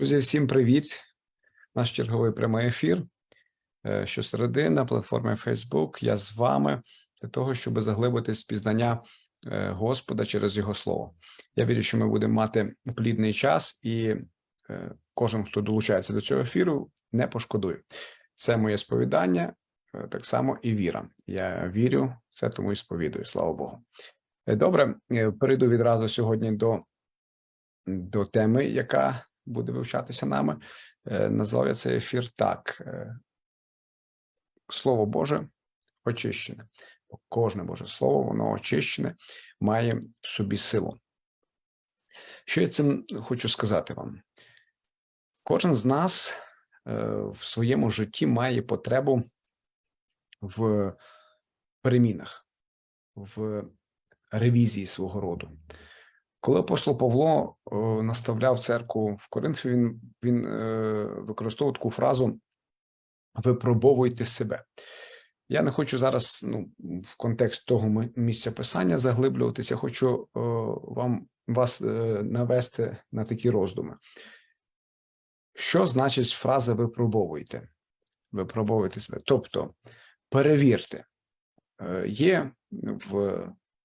Друзі, всім привіт! Наш черговий прямий ефір. Е, Щосереди на платформі Facebook. Я з вами для того, щоб заглибитись в пізнання е, Господа через Його слово. Я вірю, що ми будемо мати плідний час, і е, кожен, хто долучається до цього ефіру, не пошкодує. Це моє сповідання, так само і віра. Я вірю це, тому і сповідую. Слава Богу. Добре, перейду відразу сьогодні до, до теми, яка буде вивчатися нами. Е, Назвав я цей ефір так: е, Слово Боже очищене. Кожне Боже Слово, воно очищене, має в собі силу. Що я цим хочу сказати вам? Кожен з нас е, в своєму житті має потребу в перемінах, в ревізії свого роду. Коли апостол Павло е, наставляв церкву в Коринфі, він, він е, використовував таку фразу випробовуйте себе. Я не хочу зараз ну, в контекст того місця писання заглиблюватися. Хочу е, вам вас навести на такі роздуми. Що значить фраза випробовуйте? Випробовуйте себе. Тобто перевірте. Є в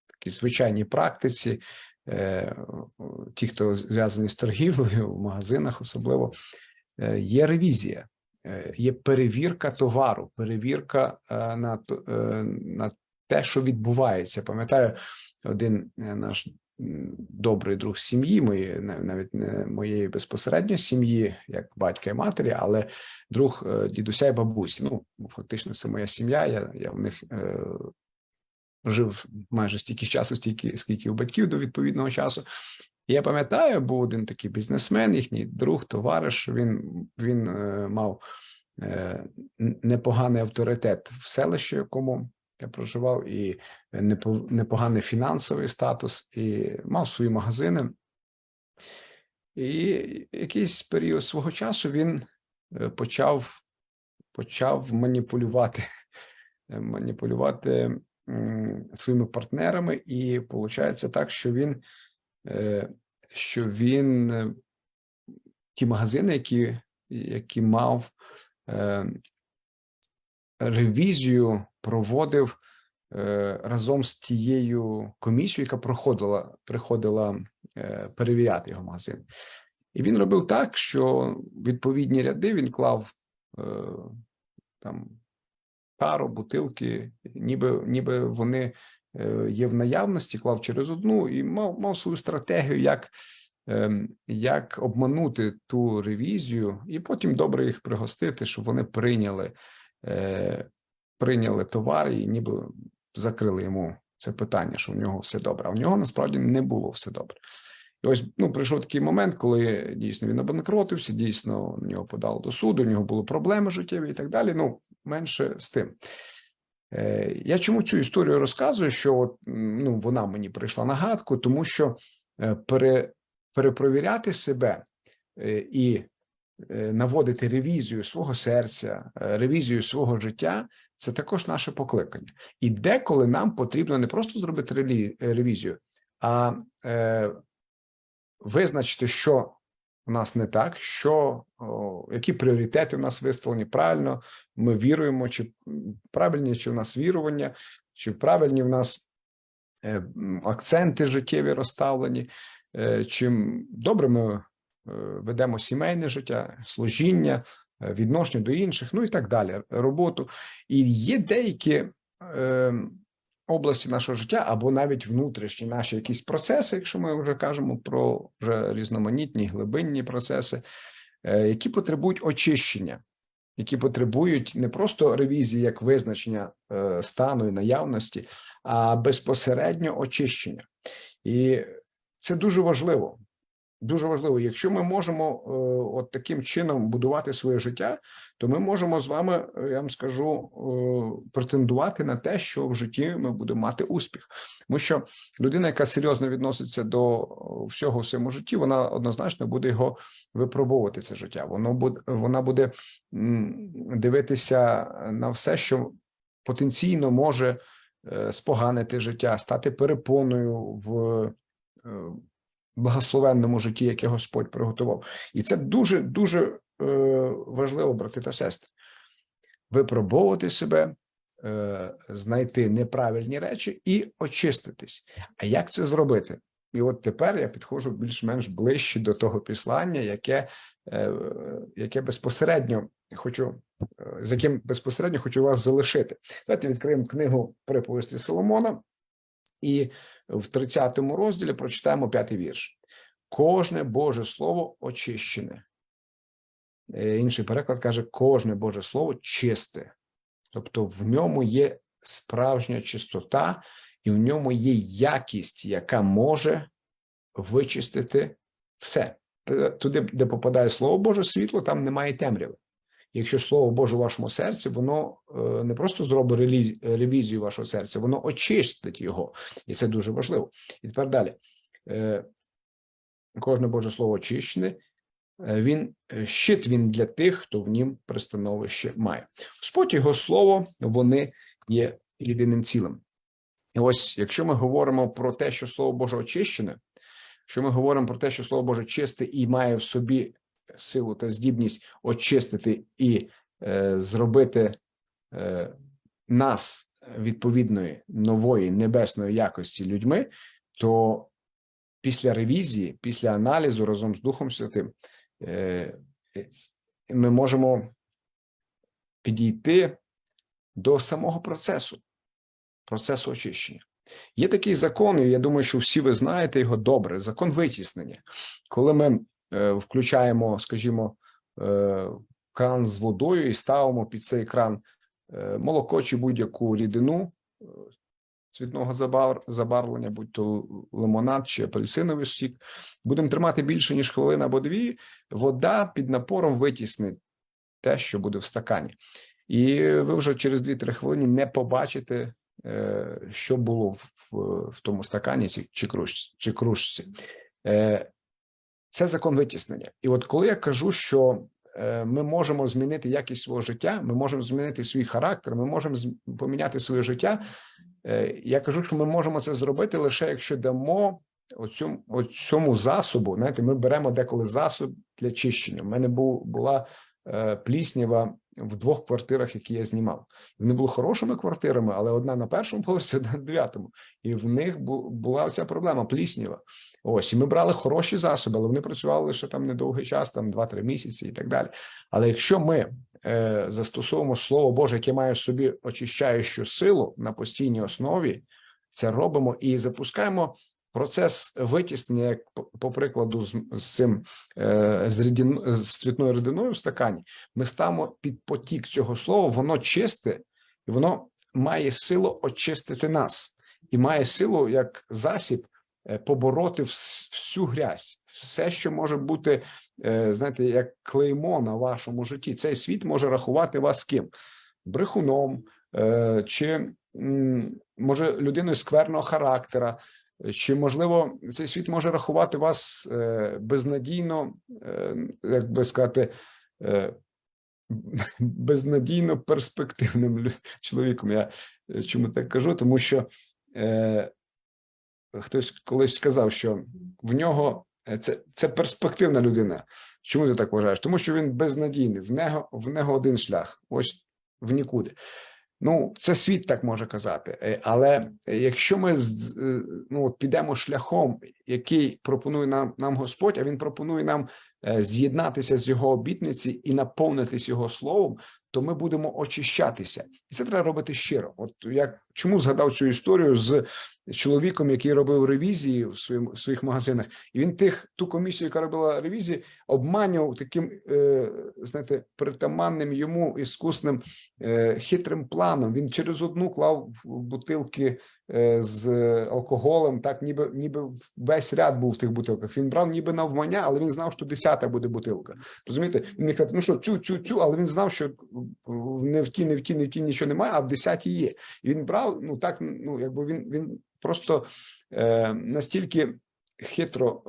такій звичайній практиці ті, хто зв'язані з торгівлею в магазинах, особливо е, є ревізія, е, є перевірка товару, перевірка е, на, е, на те, що відбувається. Пам'ятаю, один е, наш добрий друг сім'ї, мої навіть не моєї безпосередньо сім'ї, як батька і матері, але друг е, дідуся і бабусі. Ну, фактично, це моя сім'я. Я, я в них е, жив майже стільки часу, стільки скільки у батьків до відповідного часу. Я пам'ятаю, був один такий бізнесмен, їхній друг, товариш. Він він е, мав е, непоганий авторитет в селищі, якому я проживав, і непо- непоганий фінансовий статус, і мав свої магазини. І якийсь період свого часу він е, почав, почав маніпулювати, маніпулювати своїми партнерами, і виходить так, що він, е, що він е, ті магазини, які, які мав е, ревізію, проводив разом з тією комісією, яка проходила, приходила перевіряти його магазин. І він робив так, що відповідні ряди він клав там тару, бутилки, ніби, ніби вони е, є в наявності, клав через одну і мав, мав свою стратегію, як, ем, як обманути ту ревізію, і потім добре їх пригостити, щоб вони прийняли, е, прийняли товар і ніби закрили йому це питання, що в нього все добре. А в нього насправді не було все добре. І ось ну, прийшов такий момент, коли дійсно він обанкротився, дійсно на нього подали до суду, у нього були проблеми життєві і так далі. Ну, менше з тим. Е, Я чому цю історію розказую? Що от, ну, вона мені прийшла на гадку, тому що е, пере, перепровіряти себе е, і наводити ревізію свого серця, ревізію свого життя це також наше покликання. І деколи нам потрібно не просто зробити ревізію, а визначити, що у нас не так, що о, які пріоритети в нас виставлені правильно. Ми віруємо, чи правильні, чи в нас вірування, чи правильні в нас е, акценти життєві розставлені, е, чим добре ми е, ведемо сімейне життя, служіння, е, відношення до інших, ну і так далі, роботу. І є деякі е, області нашого життя, або навіть внутрішні наші якісь процеси, якщо ми вже кажемо про вже різноманітні глибинні процеси, е, які потребують очищення, які потребують не просто ревізії як визначення е, стану і наявності, а безпосередньо очищення. І це дуже важливо. Дуже важливо, якщо ми можемо е, от таким чином будувати своє життя, то ми можемо з вами, е, я вам скажу, е, претендувати на те, що в житті ми будемо мати успіх. Тому що людина, яка серйозно відноситься до всього в своєму житті, вона однозначно буде його випробовувати це життя. Воно буде вона буде дивитися на все, що потенційно може споганити життя, стати перепоною в. Благословенному житті, яке Господь приготував. І це дуже дуже е, важливо, брати та сестри. Випробовувати себе, е, знайти неправильні речі і очиститись. А як це зробити? І от тепер я підходжу більш-менш ближче до того післання, яке, е, яке безпосередньо хочу, з яким безпосередньо хочу вас залишити. Давайте відкриємо книгу приповісті Соломона, і в 30 розділі прочитаємо п'ятий вірш. Кожне Боже Слово очищене. Е, Інший переклад каже: кожне Боже Слово чисте. Тобто в ньому є справжня чистота, і в ньому є якість, яка може вичистити все. Туди, де попадає Слово Боже, світло, там немає темряви. Якщо Слово Боже у вашому серці, воно е, не просто зробить ревізію вашого серця, воно очистить його. І це дуже важливо. І тепер далі. Е, Кожне Боже Слово очищене, Е, він щит він для тих, хто в нім пристановище має. Господь його слово, вони є єдиним цілим. І ось, якщо ми говоримо про те, що Слово Боже очищене, що ми говоримо про те, що Слово Боже чисте і має в собі силу та здібність очистити і е, зробити е, нас відповідної нової небесної якості людьми, то після ревізії, після аналізу разом з Духом Святим, е, ми можемо підійти до самого процесу, процесу очищення. Є такий закон, і я думаю, що всі ви знаєте його добре. Закон витіснення. Коли ми включаємо, скажімо, е, кран з водою і ставимо під цей кран е, молоко чи будь-яку рідину е, цвітного забарвлення, будь то лимонад чи апельсиновий сік, будемо тримати більше ніж хвилину або дві, вода під напором витіснить те, що буде в стакані. І ви вже через 2-3 хвилини не побачите, е, що було в, в, тому стакані чи кружці. Е, Це закон витіснення. І от коли я кажу, що е, ми можемо змінити якість свого життя, ми можемо змінити свій характер, ми можемо поміняти своє життя. е, Я кажу, що ми можемо це зробити лише якщо дамо оцю, оцьому засобу. Знаєте, ми беремо деколи засоб для чищення. У мене був була е, пліснява в двох квартирах, які я знімав. Вони були хорошими квартирами, але одна на першому поверсі, одна на дев'ятому. І в них була ця проблема пліснява. Ось і ми брали хороші засоби, але вони працювали лише там недовгий час, там 2-3 місяці і так далі. Але якщо ми е, застосовуємо слово Боже, яке має в собі очищаючу силу на постійній основі, це робимо і запускаємо процес витіснення, як по, прикладу, з, з цим е, з, рідін, з цвітною рідиною в стакані, ми ставимо під потік цього слова, воно чисте, і воно має силу очистити нас, і має силу як засіб е, побороти всю грязь, все, що може бути, е, знаєте, як клеймо на вашому житті. Цей світ може рахувати вас ким? Брехуном, чи може людиною скверного характера, чи можливо цей світ може рахувати вас е, безнадійно, е, як би сказати, е, безнадійно перспективним чоловіком. Я чому так кажу? Тому що хтось колись сказав, що в нього це, це перспективна людина. Чому ти так вважаєш? Тому що він безнадійний, в нього, в нього один шлях, ось в нікуди. Ну, це світ так може казати. Е, Але якщо ми е, ну, підемо шляхом, який пропонує нам, нам Господь, а він пропонує нам е, з'єднатися з його обітниці і наповнитись його словом, то ми будемо очищатися, і це треба робити щиро. От як чому згадав цю історію з чоловіком, який робив ревізії в своїм в своїх магазинах, і він тих ту комісію, яка робила ревізії, обманював таким, е, знаєте, притаманним йому іскусним е, хитрим планом. Він через одну клав бутилки е, з алкоголем, так ніби ніби весь ряд був в тих бутилках. Він брав ніби навмання, але він знав, що десята буде бутилка. Розумієте? Він міг казати, ну що цю, цю, цю, але він знав, що не в ті, не в ті, не в ті нічого немає, а в десятій є. І він брав, ну так, ну якби він він просто е, настільки хитро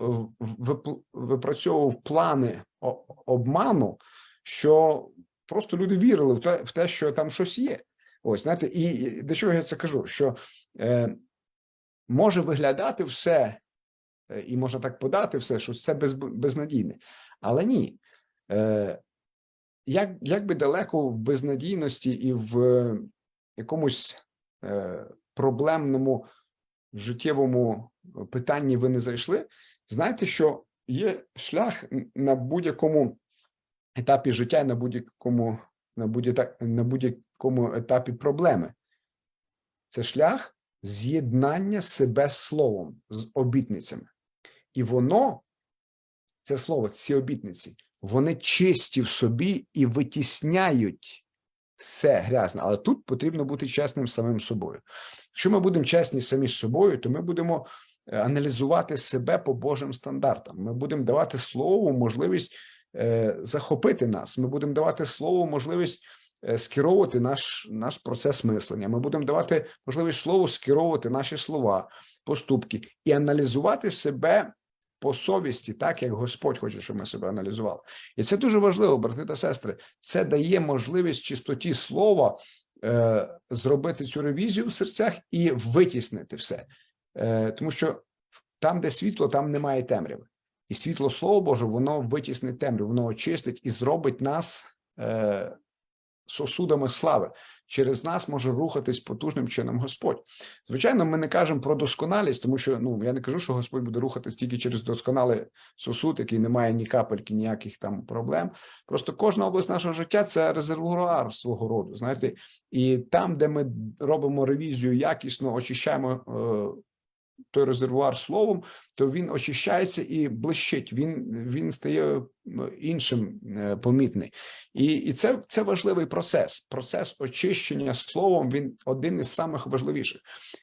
випрацьовував плани обману, що просто люди вірили в те, в те, що там щось є. Ось знаєте, і і до чого я це кажу? Що е, може виглядати все е, і можна так подати все, що це без, безнадійне. Але ні. Е, як, як би далеко в безнадійності і в е, якомусь е, проблемному життєвому питанні ви не зайшли, знайте, що є шлях на будь-якому етапі життя, і на будь-якому на будь-якому етапі проблеми. Це шлях з'єднання себе з словом, з обітницями. І воно, це слово, ці обітниці, вони чисті в собі і витісняють все грязне. Але тут потрібно бути чесним самим собою. Якщо ми будемо чесні самі з собою, то ми будемо е, аналізувати себе по Божим стандартам. Ми будемо давати слову можливість е, захопити нас. Ми будемо давати слову можливість е, скеровувати наш, наш процес мислення. Ми будемо давати можливість слову скеровувати наші слова, поступки і аналізувати себе по совісті, так як Господь хоче, щоб ми себе аналізували. І це дуже важливо, брати та сестри. Це дає можливість чистоті слова е, зробити цю ревізію в серцях і витіснити все. Е, тому що там, де світло, там немає темряви. І світло Слово Боже, воно витіснить темряву, воно очистить і зробить нас е, сосудами слави. Через нас може рухатись потужним чином Господь. Звичайно, ми не кажемо про досконалість, тому що ну я не кажу, що Господь буде рухатись тільки через досконалий сосуд, який не має ні капельки, ніяких там проблем. Просто кожна область нашого життя це резервуар свого роду. Знаєте, і там, де ми робимо ревізію, якісно очищаємо. Той резервуар словом, то він очищається і блищить. Він він стає іншим е, помітний, і і це це важливий процес. Процес очищення словом. Він один із самих важливіших.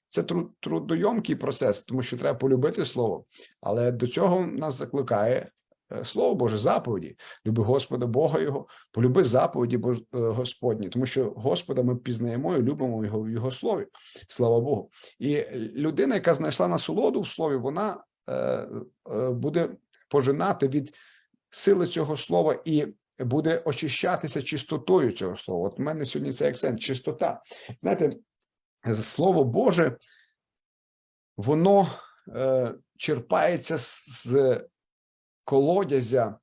Це труд, трудойомкий процес, тому що треба полюбити слово, але до цього нас закликає. Е, Слово Боже, заповіді, люби Господа Бога Його, полюби заповіді е, Господні, тому що Господа ми пізнаємо і любимо його в його слові. Слава Богу. І людина, яка знайшла насолоду в слові, вона е, буде пожинати від сили цього слова і буде очищатися чистотою цього слова. От у мене сьогодні цей акцент чистота. Знаєте, слово Боже, воно е, черпається з колодязя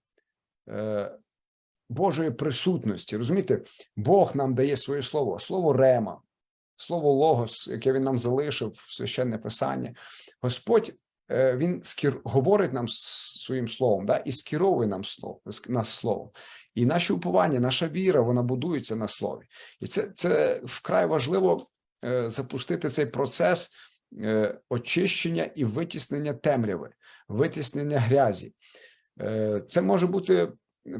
е, Божої присутності. Розумієте, Бог нам дає своє слово, слово рема, слово логос, яке він нам залишив в священне писання. Господь е, він скер... говорить нам своїм словом, да, і скеровує нам слово нас словом. І наші уповання, наша віра, вона будується на слові. І це, це вкрай важливо е, запустити цей процес очищення і витіснення темряви, витіснення грязі. Е, Це може бути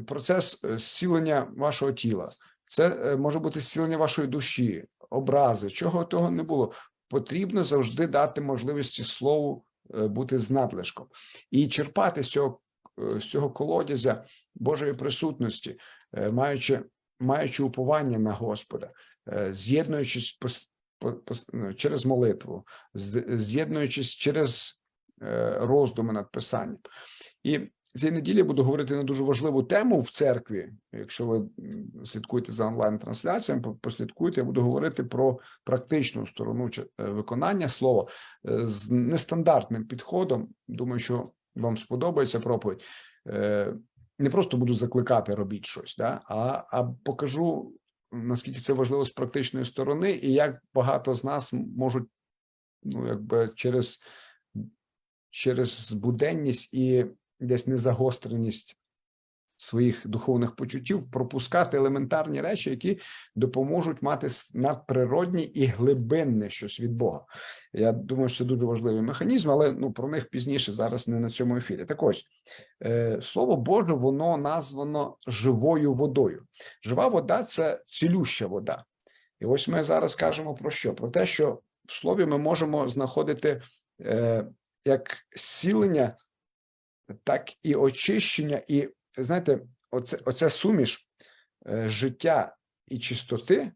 процес е, зцілення вашого тіла, це е, може бути зцілення вашої душі, образи, чого того не було. Потрібно завжди дати можливості слову бути з надлишком і черпати з цього, з цього колодязя Божої присутності, маючи, маючи уповання на Господа, е, з'єднуючись ну, через молитву, з'єднуючись через роздуми над писанням. І цієї неділі буду говорити на дуже важливу тему в церкві. Якщо ви слідкуєте за онлайн-трансляціями, послідкуйте, я буду говорити про практичну сторону е, виконання слова е, з нестандартним підходом. Думаю, що вам сподобається проповідь. Е, Не просто буду закликати робіть щось, да? а, а покажу наскільки це важливо з практичної сторони, і як багато з нас можуть ну якби через, через буденність і десь незагостреність своїх духовних почуттів пропускати елементарні речі, які допоможуть мати надприродні і глибинне щось від Бога. Я думаю, що це дуже важливий механізм, але ну про них пізніше зараз не на цьому ефірі. Так ось е, слово Боже, воно названо живою водою. Жива вода це цілюща вода. І ось ми зараз кажемо про що? Про те, що в слові ми можемо знаходити е, як зцілення, так і очищення, і знаєте, оце, оця суміш е, життя і чистоти,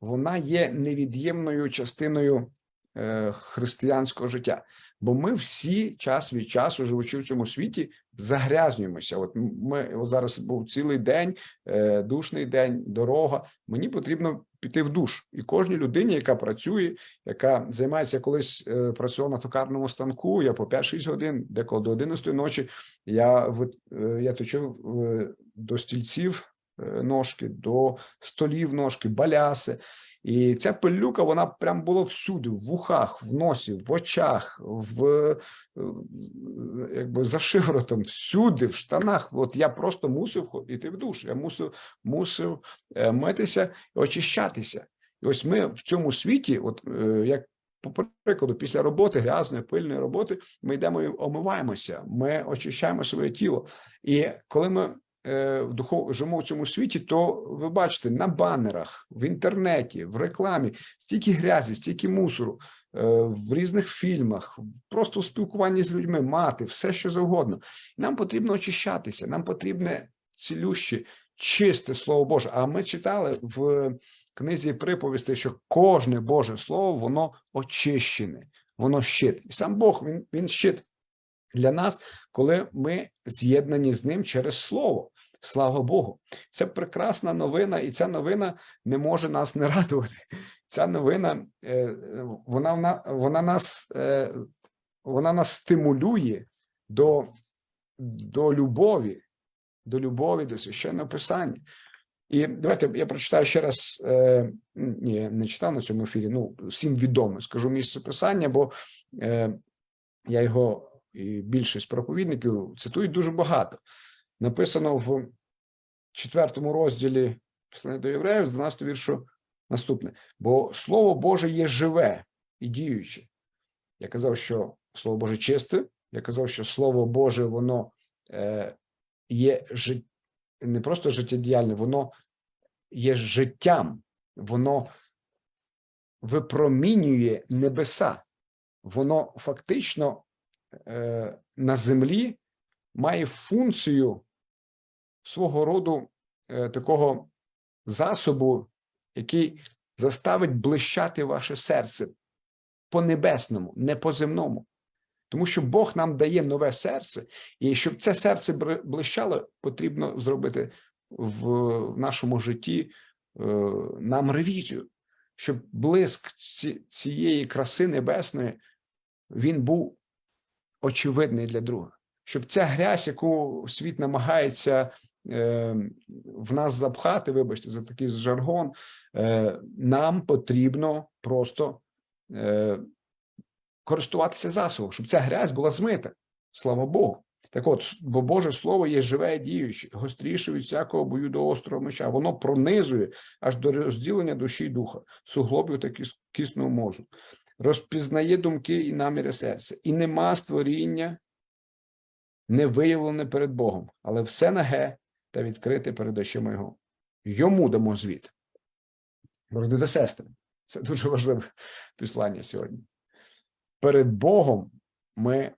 вона є невід'ємною частиною е, християнського життя. Бо ми всі час від часу, живучи в цьому світі, загрязнюємося. От ми от зараз був цілий день, е, душний день, дорога. Мені потрібно піти в душ, і кожній людині, яка працює, яка займається колись е, працював на токарному станку. Я по 5-6 годин, деколи до 11 ночі. Я в е, я точив е, до стільців е, ножки, до столів ножки, баляси. І ця пилюка, вона прям була всюди: в вухах, в носі, в очах, в е, якби за шиворотом, всюди, в штанах. От я просто мусив іти в душ. Я мусив, мусив е, митися і очищатися. І ось ми в цьому світі, от е, як по прикладу, після роботи, грязної, пильної роботи, ми йдемо і омиваємося, ми очищаємо своє тіло. І коли ми живемо в цьому світі, то ви бачите на банерах, в інтернеті, в рекламі стільки грязі, стільки мусору, е, в різних фільмах, просто в спілкуванні з людьми, мати, все що завгодно. Нам потрібно очищатися, нам потрібне цілюще, чисте слово Боже. А ми читали в книзі приповістей, що кожне Боже слово воно очищене, воно щит. І сам Бог він, він щит для нас, коли ми з'єднані з ним через слово. Слава Богу, це прекрасна новина, і ця новина не може нас не радувати. Ця новина е, вона вона, вона нас е, вона нас стимулює до, до любові, до любові, до священного писання. І давайте я прочитаю ще раз. Е, ні, не читав на цьому ефірі. Ну, всім відомо, скажу місце писання, бо е, я його і більшість проповідників цитують дуже багато. Написано в четвертому розділі Писання до євреїв, з 12 віршу наступне: бо Слово Боже є живе і діюче. Я казав, що Слово Боже чисте. Я казав, що Слово Боже, воно е, є жит... не просто життєдіяльне, воно є життям, воно випромінює небеса. Воно фактично на землі має функцію свого роду е, такого засобу, який заставить блищати ваше серце по небесному, не по земному. Тому що Бог нам дає нове серце, і щоб це серце блищало, потрібно зробити в нашому житті е, нам ревізію, щоб блиск цієї краси небесної він був очевидний для друга, щоб ця грязь, яку світ намагається е, в нас запхати, вибачте, за такий жаргон, е, нам потрібно просто е, користуватися засобом, щоб ця грязь була змита. Слава Богу. Так от, бо Боже Слово є живе і діюче, гостріше від всякого бою до острого меча. Воно пронизує аж до розділення душі й духа, суглобів та кіс- кісного мозу, розпізнає думки і наміри серця, і нема створіння, не виявлене перед Богом, але все наге та відкрите перед очима Його. Йому дамо звіт. Брати та сестри, це дуже важливе післання сьогодні. Перед Богом ми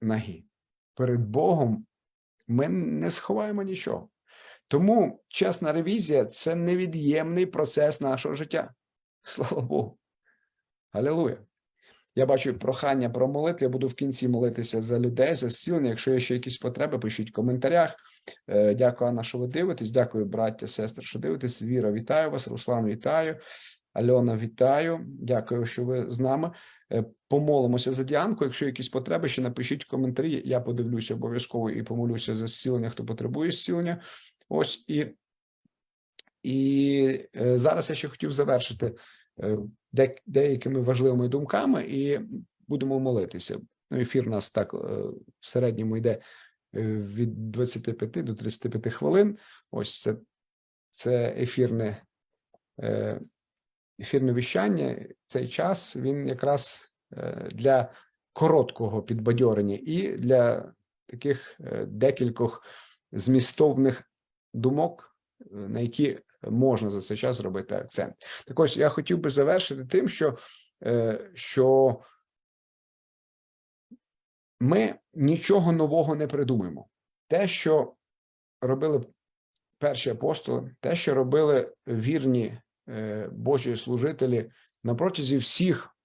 нагі. Перед Богом ми не сховаємо нічого. Тому чесна ревізія це невід'ємний процес нашого життя. Слава Богу. Алілуя. Я бачу прохання про молитву. Я буду в кінці молитися за людей, за зцілення. Якщо є ще якісь потреби, пишіть в коментарях. Е, Дякую, Анна, що ви дивитесь. Дякую, браття, сестри, що дивитесь. Віра, вітаю вас. Руслан, вітаю. Альона, вітаю. Дякую, що ви з нами. Е, Помолимося за Діанку. Якщо якісь потреби, ще напишіть в коментарі. Я подивлюся обов'язково і помолюся за зцілення, хто потребує зцілення. Ось і, і е, зараз я ще хотів завершити деякими важливими думками, і будемо молитися. Ну, ефір у нас так е, в середньому йде е, від 25 до 35 хвилин. Ось це, це ефірне, е, ефірне віщання. Цей час він якраз для короткого підбадьорення і для таких декількох змістовних думок, на які можна за цей час зробити акцент. Так ось я хотів би завершити тим, що, е, що ми нічого нового не придумаємо. Те, що робили перші апостоли, те, що робили вірні е, Божі служителі на протязі всіх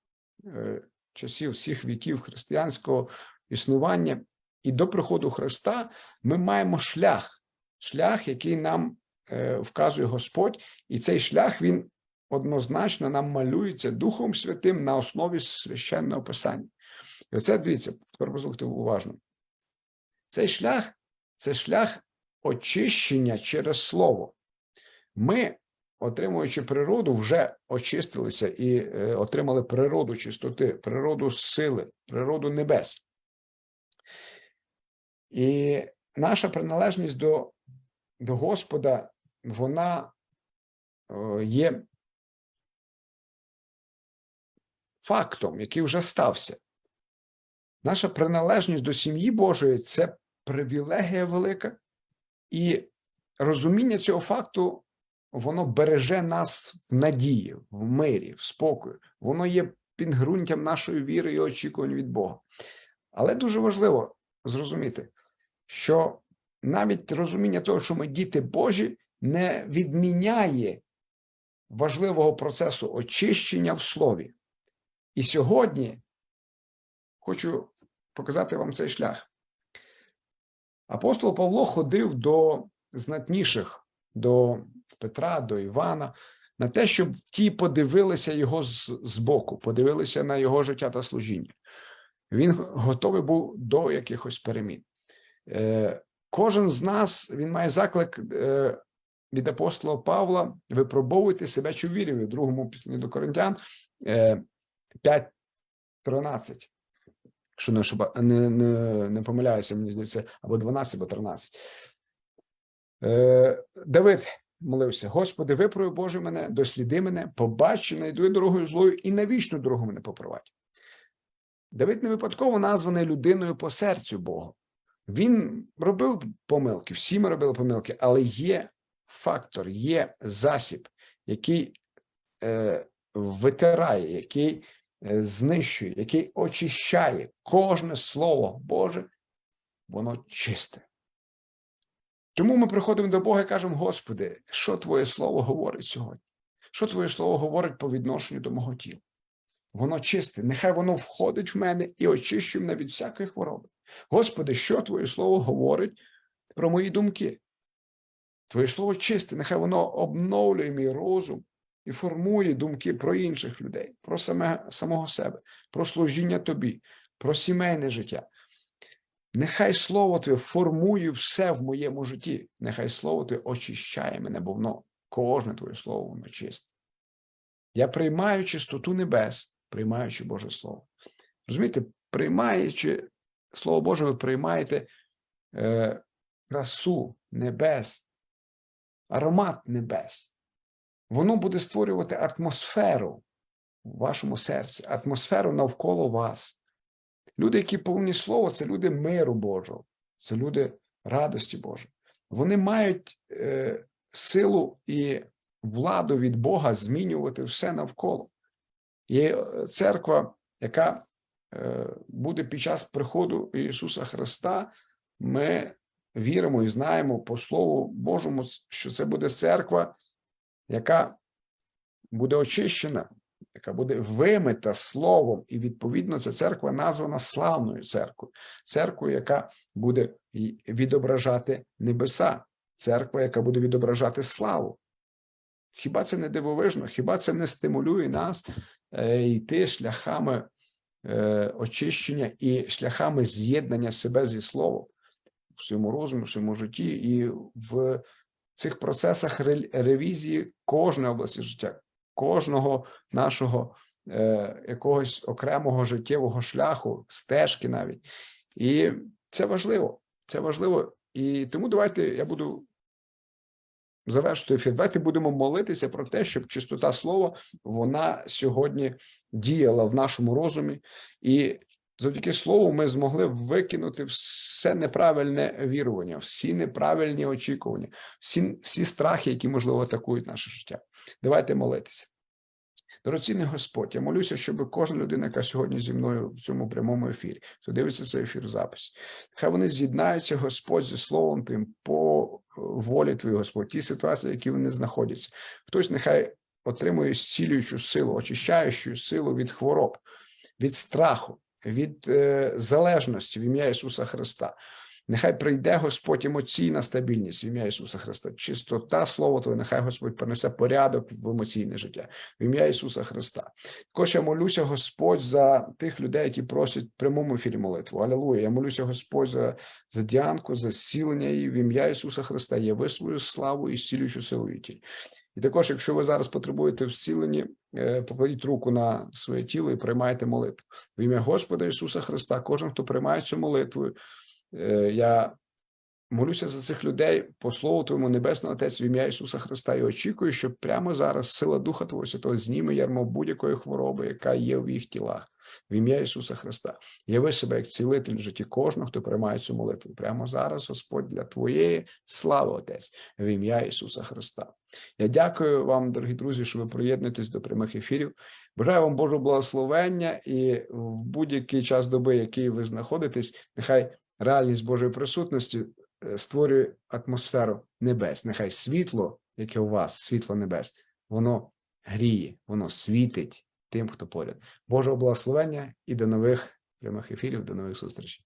е, часів всіх віків християнського існування і до приходу Христа ми маємо шлях, шлях, який нам вказує Господь, і цей шлях він однозначно нам малюється Духом Святим на основі священного писання. І оце дивіться, тепер послухайте уважно. Цей шлях це шлях очищення через слово. Ми, отримуючи природу, вже очистилися і е, отримали природу чистоти, природу сили, природу небес. І наша приналежність до, до Господа, вона е, є фактом, який вже стався. Наша приналежність до сім'ї Божої це привілегія велика, і розуміння цього факту воно береже нас в надії, в мирі, в спокою. Воно є підґрунтям нашої віри і очікувань від Бога. Але дуже важливо зрозуміти, що навіть розуміння того, що ми діти Божі, не відміняє важливого процесу очищення в слові. І сьогодні хочу показати вам цей шлях. Апостол Павло ходив до знатніших, до Петра, до Івана, на те, щоб ті подивилися його збоку, подивилися на його життя та служіння. Він готовий був до якихось перемін. Е, Кожен з нас він має заклик е, від апостола Павла випробовуйте себе чи вірі в другому пісні до Коринтян е, 5.13. Якщо не, ошиба, не, не, не помиляюся, мені здається, або 12, або 13. Е, Давид молився: Господи, виправи Боже мене, досліди мене, побач, чи найду дорогою злою і на вічну дорогу мене попровадь. Давид не випадково названий людиною по серцю Бога. Він робив помилки, всі ми робили помилки, але є фактор, є засіб, який е, витирає, який е, знищує, який очищає кожне слово Боже, воно чисте. Тому ми приходимо до Бога і кажемо: Господи, що Твоє Слово говорить сьогодні? Що Твоє Слово говорить по відношенню до мого тіла? Воно чисте, нехай воно входить в мене і очищує мене від всякої хвороби. Господи, що Твоє Слово говорить про мої думки? Твоє Слово чисте, нехай воно обновлює мій розум і формує думки про інших людей, про саме, самого себе, про служіння Тобі, про сімейне життя. Нехай Слово Твоє формує все в моєму житті. Нехай Слово Твоє очищає мене, бо воно кожне Твоє Слово, воно чисте. Я приймаю чистоту небес, приймаючи Боже Слово. Розумієте, приймаючи Слово Боже, ви приймаєте е, красу небес, аромат небес. Воно буде створювати атмосферу в вашому серці, атмосферу навколо вас. Люди, які повні слова, це люди миру Божого, це люди радості Божої. Вони мають е, силу і владу від Бога змінювати все навколо. Є церква, яка е, буде під час приходу Ісуса Христа, ми віримо і знаємо по Слову Божому, що це буде церква, яка буде очищена, яка буде вимита словом, і відповідно ця церква названа славною церквою, церквою, яка буде відображати небеса, церква, яка буде відображати славу. Хіба це не дивовижно? Хіба це не стимулює нас е, йти шляхами е, очищення і шляхами з'єднання себе зі словом в своєму розумі, в своєму житті, і в цих процесах ревізії кожної області життя, кожного нашого е, якогось окремого життєвого шляху, стежки навіть. І це важливо. Це важливо. І тому давайте я буду завершити ефір. Давайте будемо молитися про те, щоб чистота слова вона сьогодні діяла в нашому розумі, і завдяки слову ми змогли викинути все неправильне вірування, всі неправильні очікування, всі, всі страхи, які можливо атакують наше життя. Давайте молитися. Дорогоцінний Господь, я молюся, щоб кожна людина, яка сьогодні зі мною в цьому прямому ефірі, хто дивиться цей ефір запис, хай вони з'єднаються, Господь, зі словом Твоїм по волі Твоїй, Господь, ті ситуації, які вони знаходяться. Хтось нехай отримує зцілюючу силу, очищаючу силу від хвороб. від страху, від е, залежності в ім'я Ісуса Христа. Нехай прийде Господь емоційна стабільність в ім'я Ісуса Христа, чистота Слова Твоє, нехай Господь принесе порядок в емоційне життя в ім'я Ісуса Христа. Також я молюся, Господь, за тих людей, які просять в прямому ефірі молитву. Алілуя. Я молюся, Господь, за, за Діанку, за зцілення її в ім'я Ісуса Христа. Яви свою славу і зцілюючу силу її тіль. І також, якщо ви зараз потребуєте зціленні, е, покладіть руку на своє тіло і приймайте молитву. В ім'я Господа Ісуса Христа. Кожен, хто приймає цю молитву, я молюся за цих людей по слову Твоєму Небесного Отець в ім'я Ісуса Христа і очікую, що прямо зараз сила Духа Твого Святого зніме ярмо будь-якої хвороби, яка є в їх тілах. В ім'я Ісуса Христа. Яви себе як цілитель в житті кожного, хто приймає цю молитву. Прямо зараз, Господь, для Твоєї слави, Отець, в ім'я Ісуса Христа. Я дякую вам, дорогі друзі, що ви приєднуєтесь до прямих ефірів. Бажаю вам Божого благословення і в будь-який час доби, який ви знаходитесь, нехай реальність Божої присутності е, створює атмосферу небес. Нехай світло, яке у вас, світло небес, воно гріє, воно світить тим, хто поряд. Божого благословення і до нових прямих ефірів, до нових зустрічей.